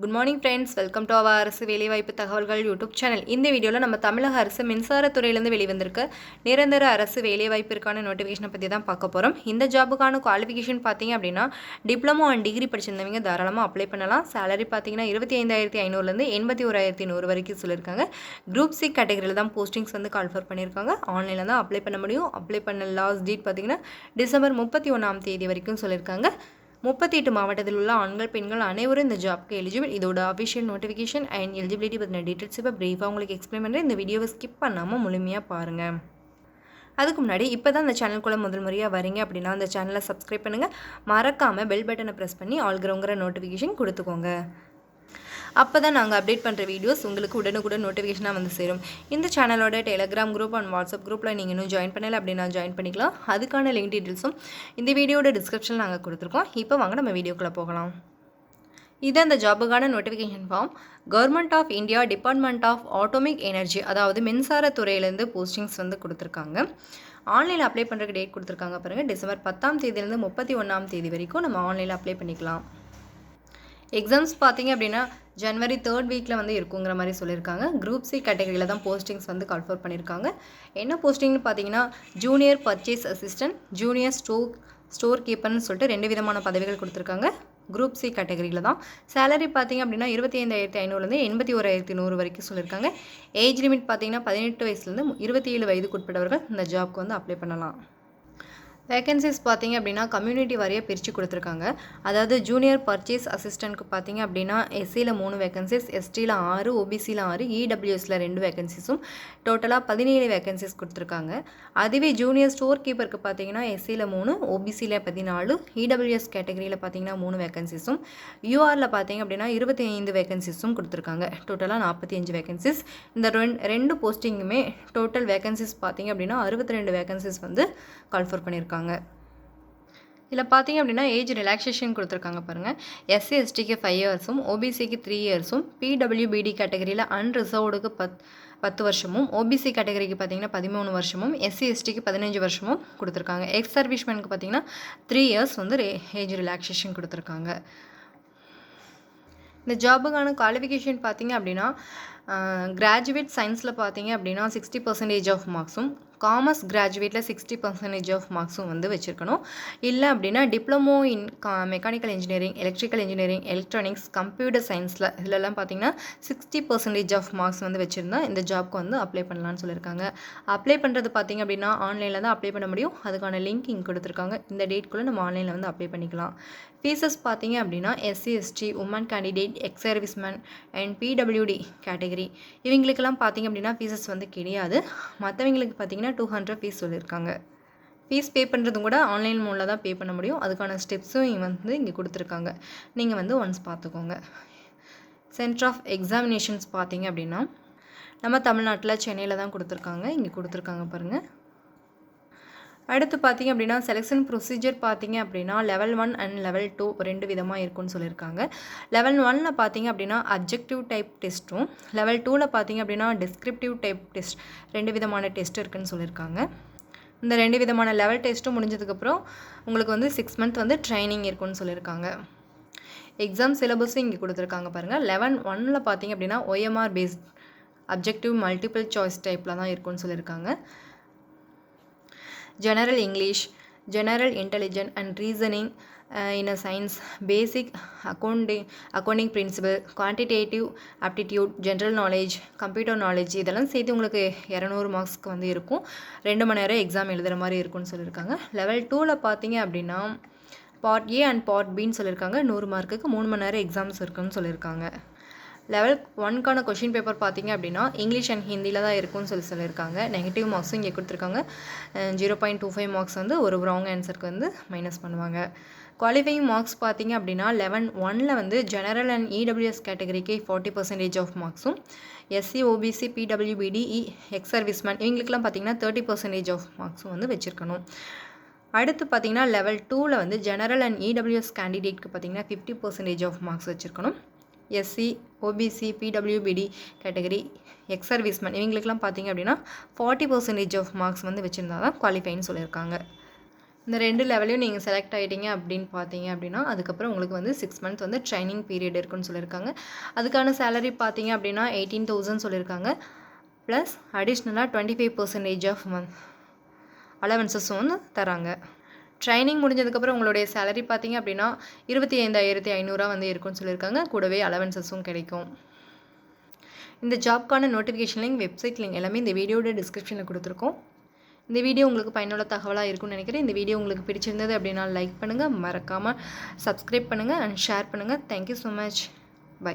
Good morning friends welcome to our அரசு வேலைவாய்ப்பு தகவல்கள் யூடியூப் சேனல் இந்த வீடியோவில் நம்ம தமிழக அரசு மின்சாரத்துறையிலேருந்து வெளிவந்திருக்க நிரந்தர அரசு வேலைவாய்ப்பிற்கான நோட்டிஃபிகேஷனை பற்றி தான் பார்க்க போகிறோம் இந்த ஜாபுக்கான குவாலிஃபிகேஷன் பார்த்தீங்க அப்படின்னா டிப்ளமோ அண்ட் டிகிரி படிச்சிருந்தவங்க தாராளமாக அப்ளை பண்ணலாம். சேலரி பார்த்தீங்கன்னா இருபத்தி ஐந்தாயிரத்தி ஐநூறுலேருந்து எண்பத்தி ஓராயிரத்தி நூறு வரைக்கும் சொல்லியிருக்காங்க. குரூப் சி கேட்டகரியில் தான் போஸ்டிங்ஸ் வந்து கால்ஃபர் பண்ணியிருக்காங்க. ஆன்லைனில் தான் அப்ளை பண்ண முடியும். அப்ளை பண்ண லாஸ்ட் டேட் பார்த்தீங்கன்னா டிசம்பர் முப்பத்தி ஒன்றாம் தேதி வரைக்கும் சொல்லியிருக்காங்க. முப்பத்தி எட்டு மாவட்டத்தில் உள்ள ஆண்கள் பெண்கள் அனைவரும் இந்த ஜாப்க்கு எலிஜிபிள் இதோட அஃபிஷியல் நோட்டிஃபிகேஷன் அண்ட் எலிஜிபிலிட்டி பற்றின டீட்டெயில்ஸ் இப்போ ப்ரீஃபாக உங்களுக்கு எக்ஸ்பிளைன் பண்ணுறேன் இந்த வீடியோவை ஸ்கிப் பண்ணாமல் முழுமையாக பாருங்கள் அதுக்கு முன்னாடி இப்போ தான் இந்த சேனல்குள்ளே முதல் முறையாக வரீங்க அப்படின்னா அந்த சேனலை சப்ஸ்கிரைப் பண்ணுங்கள் மறக்காமல் பெல் பட்டனை ப்ரெஸ் பண்ணி ஆல்கிறவங்கிற நோட்டிஃபிகேஷன் கொடுத்துக்கோங்க. அப்போ தான் நாங்கள் அப்டேட் பண்ணுற வீடியோஸ் உங்களுக்கு உடனுக்குடன் நோட்டிஃபிகேஷனாக வந்து சேரும். இந்த சேனலோட டெலிகிராம் குரூப் அண்ட் வாட்ஸ்அப் குரூப்பில் நீங்கள் இன்னும் ஜாயின் பண்ணல அப்படின்னா ஜாயின் பண்ணிக்கலாம். அதுக்கான லிங்க் டீட்டெயில்ஸும் இந்த வீடியோட டிஸ்கிரிப்ஷனில் நாங்கள் கொடுத்துருக்கோம். இப்போ வாங்க நம்ம வீடியோக்குள்ளே போகலாம். இது அந்த ஜாபுக்கான notification form government of India department of atomic energy அதாவது மின்சாரத்துறையிலேருந்து போஸ்டிங்ஸ் வந்து கொடுத்துருக்காங்க. ஆன்லைனில் அப்ளை பண்ணுறதுக்கு டேட் கொடுத்துருக்காங்க பாருங்கள் டிசம்பர் பத்தாம் தேதியிலேருந்து முப்பத்தி ஒன்றாம் தேதி வரைக்கும் நம்ம ஆன்லைனில் அப்ளை பண்ணிக்கலாம். எக்ஸாம்ஸ் பார்த்தீங்க அப்படின்னா ஜனவரி தேர்ட் வீக்கில் வந்து இருக்குங்கிற மாதிரி சொல்லியிருக்காங்க. குரூப் சி கேட்டகரியில் தான் போஸ்டிங்ஸ் வந்து கால்ஃபர் பண்ணியிருக்காங்க. என்ன போஸ்டிங்னு பார்த்தீங்கன்னா junior purchase assistant junior store store கீப்பர்னு சொல்லிட்டு ரெண்டு விதமான பதவிகள் கொடுத்துருக்காங்க. குரூப் சி கேட்டகரியில் தான். சேலரி பார்த்தீங்க அப்படின்னா இருபத்தி ஐந்தாயிரத்தி ஐநூறுலேருந்து எண்பத்தி ஓராயிரத்தி நூறு வரைக்கும் சொல்லியிருக்காங்க. ஏஜ் லிமிட் பார்த்தீங்கன்னா பதினெட்டு வயசுலேருந்து இருபத்தி ஏழு வயதுக்குட்பட்டவர்கள் இந்த ஜாப்க்கு வந்து அப்ளை பண்ணலாம். வேகன்சிஸ் பார்த்தீங்க அப்படின்னா கம்யூனிட்டி வாரியாக பிரித்து கொடுத்துருக்காங்க. அதாவது ஜூனியர் பர்ச்சேஸ் அசிஸ்டண்ட்க்கு பார்த்தீங்க அப்படின்னா எஸ்சியில் மூணு வேகன்சிஸ் எஸ்டியில் ஆறு ஓபிசியில் ஆறு இடபிள்யூஎஸில் ரெண்டு வேகன்சிஸும் டோட்டலாக பதினேழு வேகன்சிஸ் கொடுத்துருக்காங்க. அதுவே ஜூனியர் ஸ்டோர் கீப்பருக்கு பார்த்தீங்கன்னா எஸ்சியில் மூணு ஓபிசியில் பதினாலு இடபிள்யூஎஸ் கேட்டகரியில் பார்த்தீங்கன்னா மூணு வேகன்சிஸும் யூஆரில் பார்த்தீங்க அப்படின்னா இருபத்தி ஐந்து வேகன்சிஸும் கொடுத்துருக்காங்க. டோட்டலாக நாற்பத்தி அஞ்சு வேகன்சிஸ் இந்த ரெண் ரெண்டு போஸ்டிங்குமே டோட்டல் வேகன்சிஸ் பார்த்தீங்க அப்படின்னா அறுபத்தி ரெண்டு வேகன்சிஸ் வந்து கால்ஃபர் பண்ணியிருக்காங்க. இதில் பார்த்தீங்க அப்படின்னா ஏஜ் ரிலாக்ஸேஷன் கொடுத்துருக்காங்க பாருங்கள் எஸ்சி எஸ்டிக்கு ஃபைவ் இயர்ஸும் ஓபிசிக்கு த்ரீ இயர்ஸும் பிடபிள்யூபிடி கேட்டகரியில் அன்ரிசர்வ்டுக்கு பத் பத்து வருஷமும் ஓபிசி கேட்டகரிக்கு பார்த்தீங்கன்னா பதிமூணு வருஷமும் எஸ்சி எஸ்டிக்கு பதினஞ்சு வருஷமும் கொடுத்துருக்காங்க. எக்ஸ் சர்வீஸ்மேனுக்கு பார்த்தீங்கன்னா த்ரீ இயர்ஸ் வந்து ஏஜ் ரிலாக்ஸேஷன் கொடுத்துருக்காங்க. இந்த ஜாபுக்கான குவாலிஃபிகேஷன் பார்த்தீங்க அப்படின்னா கிராஜுவேட் சயின்ஸில் பார்த்தீங்க அப்படின்னா சிக்ஸ்டி பர்சன்டேஜ் ஆஃப் மார்க்ஸும் காமர்ஸ் கிராஜுவேட்டில் சிக்ஸ்டி பர்சன்டேஜ் ஆஃப் மார்க்ஸும் வந்து வச்சுருக்கணும். இல்லை அப்படின்னா டிப்ளமோ இன் கா mechanical engineering electrical engineering electronics computer சயின்ஸில் இதிலெல்லாம் பார்த்தீங்கன்னா சிக்ஸ்டி பர்சன்டேஜ் ஆஃப் மார்க்ஸ் வந்து வச்சுருந்தா இந்த ஜாப்க்கு வந்து அப்ளை பண்ணலான்னு சொல்லியிருக்காங்க. அப்ளை பண்ணுறது பார்த்தீங்க அப்படின்னா ஆன்லைனில் தான் அப்ளை பண்ண முடியும். அதுக்கான லிங்க் இங்கே கொடுத்துருக்காங்க. இந்த டேட்குள்ளே நம்ம ஆன்லைனில் வந்து அப்ளை பண்ணிக்கலாம். ஃபீஸஸ் பார்த்தீங்க அப்படின்னா SC ST woman candidate ex serviceman and PWD category இவங்களுக்கெல்லாம் பார்த்தீங்க அப்படின்னா ஃபீஸஸ் வந்து கிடையாது. மற்றவங்களுக்கு பார்த்தீங்கன்னா டூ ஹண்ட்ரட் ஃபீஸ் சொல்லியிருக்காங்க. ஃபீஸ் பே பண்ணுறதும் கூட ஆன்லைன் மூலில் தான் பே பண்ண முடியும். அதுக்கான ஸ்டெப்ஸும் வந்து இங்கே கொடுத்துருக்காங்க. நீங்கள் வந்து ஒன்ஸ் பார்த்துக்கோங்க. சென்டர் ஆஃப் எக்ஸாமினேஷன்ஸ் பார்த்தீங்க அப்படின்னா நம்ம தமிழ்நாட்டில் சென்னையில் தான் கொடுத்துருக்காங்க. இங்கே கொடுத்துருக்காங்க பாருங்கள் அடுத்து பார்த்தீங்க அப்படின்னா செலெக்ஷன் ப்ரொசீஜர் பார்த்தீங்க அப்படின்னா level one and level two ரெண்டு விதமாக இருக்கும்னு சொல்லியிருக்காங்க. லெவல் ஒனில் பார்த்தீங்க அப்படின்னா அப்ஜெக்டிவ் டைப் டெஸ்ட்டும் லெவல் டூவில் பார்த்தீங்க அப்படின்னா டிஸ்கிரிப்டிவ் டைப் டெஸ்ட் ரெண்டு விதமான டெஸ்ட் இருக்குன்னு சொல்லியிருக்காங்க. இந்த ரெண்டு விதமான லெவல் டெஸ்ட்டும் முடிஞ்சதுக்கப்புறம் உங்களுக்கு வந்து சிக்ஸ் மந்த் வந்து ட்ரைனிங் இருக்குன்னு சொல்லியிருக்காங்க. எக்ஸாம் சிலபஸும் இங்கே கொடுத்துருக்காங்க பாருங்கள் லெவன் ஒனில் பார்த்தீங்க அப்படின்னா OMR based objective multiple choice டைப்பில் தான் இருக்கும்னு சொல்லியிருக்காங்க. General English general intelligent and reasoning in uh science basic accounting accounting principle quantitative aptitude general knowledge computer knowledge இதெல்லாம் சேர்த்து உங்களுக்கு இரநூறு மார்க்ஸ்க்கு வந்து இருக்கும். ரெண்டு மணி நேரம் எக்ஸாம் எழுதுகிற மாதிரி இருக்கும்னு சொல்லியிருக்காங்க. லெவல் டூவில் பார்த்தீங்க அப்படின்னா பார்ட் ஏ அண்ட் பார்ட் பின்னு சொல்லியிருக்காங்க. நூறு மார்க்குக்கு மூணு மணி நேரம் எக்ஸாம்ஸ் இருக்குன்னு சொல்லியிருக்காங்க. லெவல் ஒன்க்கான கொஷின் பேப்பர் பார்த்தீங்க அப்படின்னா இங்கிலீஷ் அண்ட் ஹிந்தியில் தான் இருக்கும்னு சொல்லி சொல்லியிருக்காங்க. நெகட்டிவ் மார்க்ஸும் இங்கே கொடுத்துருக்காங்க. Zero point two five marks வந்து ஒரு ராங் ஆன்சருக்கு வந்து மைனஸ் பண்ணுவாங்க. குவாலிஃபைங் மார்க்ஸ் பார்த்தீங்க அப்படின்னா லெவன் ஒனில் வந்து ஜெனரல் அண்ட் இடபிள்யூஎஸ் கேட்டகரிக்கு forty percentage of மார்க்ஸும் SC OBC PWBD ex serviceman இவங்களுக்குலாம் பார்த்தீங்கன்னா தேர்ட்டி பர்சன்டேஜ் ஆஃப் மார்க்ஸும் வந்து வச்சுருக்கணும். அடுத்து பார்த்தீங்கன்னா லெவல் டூவில் வந்து ஜெனரல் அண்ட் இடபிள்யூஎஸ் கேண்டிடேட்க்கு பார்த்தீங்கன்னா ஃபிஃப்டி பர்சன்டேஜ் ஆஃப் மார்க்ஸ் வச்சுருக்கணும். SC OBC PWBD category ex serviceman இவங்களுக்குலாம் பார்த்தீங்க அப்படின்னா ஃபார்ட்டி பர்சன்டேஜ் ஆஃப் மார்க்ஸ் வந்து வச்சுருந்தா தான் குவாலிஃபைன்னு சொல்லியிருக்காங்க. இந்த ரெண்டு லெவலையும் நீங்கள் செலக்ட் ஆகிட்டீங்க அப்படின்னு பார்த்தீங்க அப்படின்னா அதுக்கப்புறம் உங்களுக்கு வந்து சிக்ஸ் மந்த் வந்து ட்ரைனிங் பீரியட் இருக்குன்னு சொல்லியிருக்காங்க. அதுக்கான சேலரி பார்த்தீங்க அப்படின்னா எயிட்டீன் தௌசண்ட் சொல்லியிருக்காங்க. ப்ளஸ் அடிஷ்னலாக twenty five percentage of month அலவன்சஸும் வந்து தராங்க. ட்ரைனிங் முடிஞ்சதுக்கப்புறம் உங்களுடைய சேலரி பார்த்தீங்க அப்படின்னா இருபத்தி ஐந்தாயிரத்தி ஐநூறுரூவா வந்து இருக்கும்னு சொல்லியிருக்காங்க. கூடவே அலவன்சஸும் கிடைக்கும். இந்த ஜாப்க்கான நோட்டிஃபிகேஷன் லிங்க் வெப்சைட் லிங்க் எல்லாமே இந்த வீடியோட டிஸ்கிரிப்ஷனில் கொடுத்துருக்கோம். இந்த வீடியோ உங்களுக்கு பயனுள்ள தகவலாக இருக்கும்னு நினைக்கிறேன். இந்த வீடியோ உங்களுக்கு பிடிச்சிருந்தது அப்படின்னா லைக் பண்ணுங்கள் மறக்காமல் சப்ஸ்கிரைப் பண்ணுங்கள் அண்ட் ஷேர் பண்ணுங்கள் thank you so much bye